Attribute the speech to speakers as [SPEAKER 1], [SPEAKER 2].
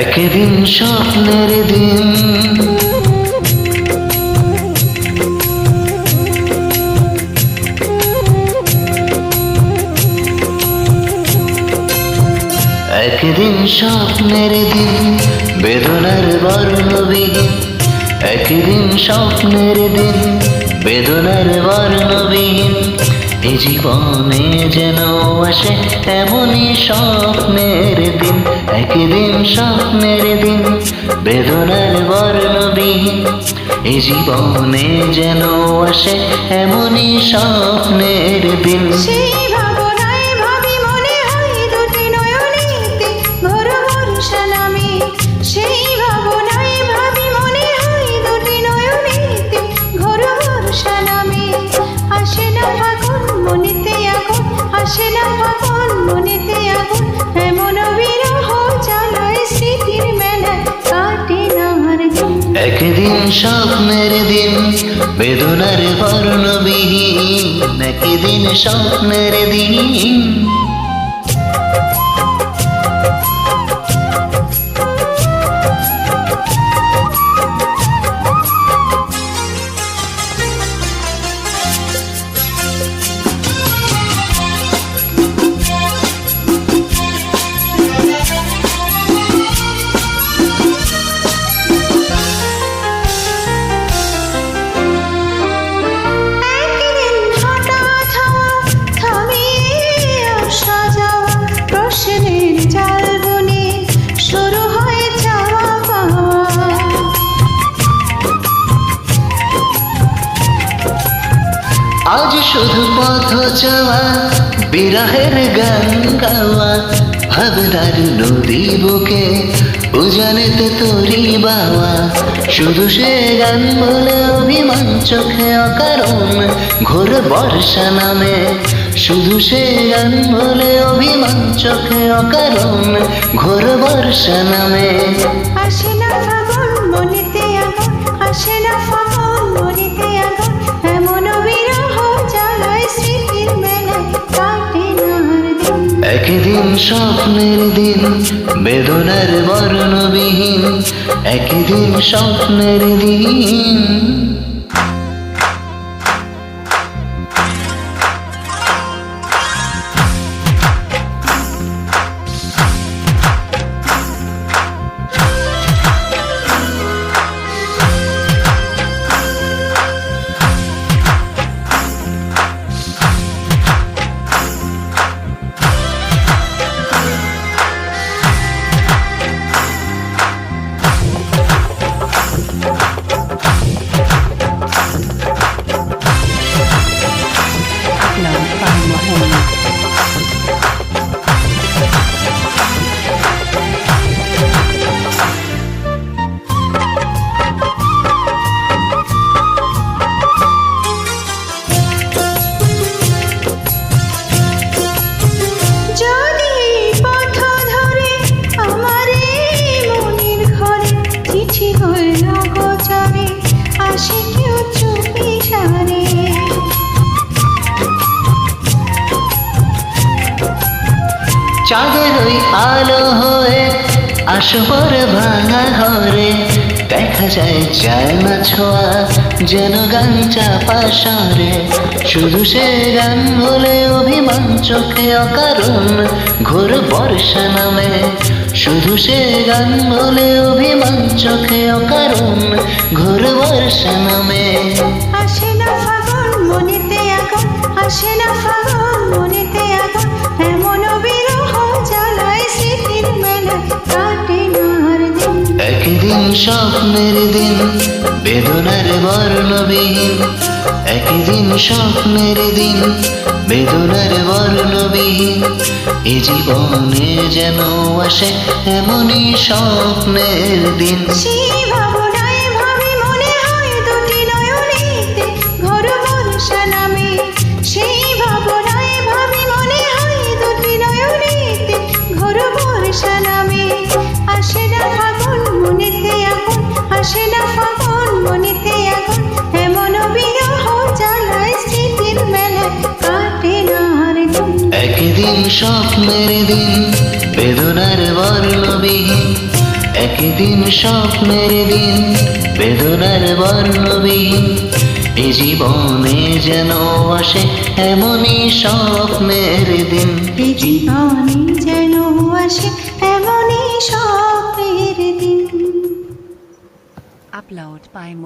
[SPEAKER 1] একদিন স্বপ্নের দিন। একদিন স্বপ্নের দিন, বেদনার বর্ণবিহীন। একদিন স্বপ্নের দিন, বেদনার বর্ণবিহীন। এ জীবনে যেন আসে এমনই স্বপ্নের একদিন স্বপ্নের দিন বেদনার বর্ণবিহীন এ জীবনে যেন আসে এমনই স্বপ্নের দিন। একদিন স্বপ্নের দিন বেদনার বর্ণবিহীন একদিন স্বপ্নের দিন। শুধু পথ চাওয়া বিরাহের গান গাওয়া ভাবনার নদী বুকে উজানেতে তরি বাওয়া। শুধু সে গান বলে অভিমান, চোখে অকারণ, ঘোর বর্ষা নামে। শুধু সে গান বলে অভিমান, চোখে অকারণ, ঘোর বর্ষা নামে।
[SPEAKER 2] আসে না ফাগুন, মনেতে আসে না ফাগুন
[SPEAKER 1] একদিন স্বপ্নের দিন বেদনার বর্ণবিহীন। একদিন স্বপ্নের দিন। চাঁদের ওই আলো হয়ে আসবর ভাঙা ঘরে দেখা যায় যায় না ছোঁয়া, যেন গান চাপা শুধু সে গান বলে অভিমান, চোখে অকারণ, ঘোর বর্ষা নামে। শুধু সে গান বলে অভিমান, চোখে অকারণ, ঘোর বর্ষা নামে।
[SPEAKER 2] আসে না ফাগুন, মনেতে আসে না ফাগুন।
[SPEAKER 1] একদিন স্বপ্নের দিন, বেদনার বর্ণবিহীন। একদিন স্বপ্নের দিন, বেদনার বর্ণবিহীন। এ জীবনে যেন আসে এমনই স্বপ্নের দিন। একদিন স্বপ্নের দিন বেদনার বর্ণবিহীন একদিন স্বপ্নের দিন বেদনার বর্ণবিহীন এ জীবনে যেন আসে এমনই স্বপ্নের দিন।
[SPEAKER 2] এ জীবনে যেন আসে এমনই স্বপ্নের দিন।
[SPEAKER 3] Upload by.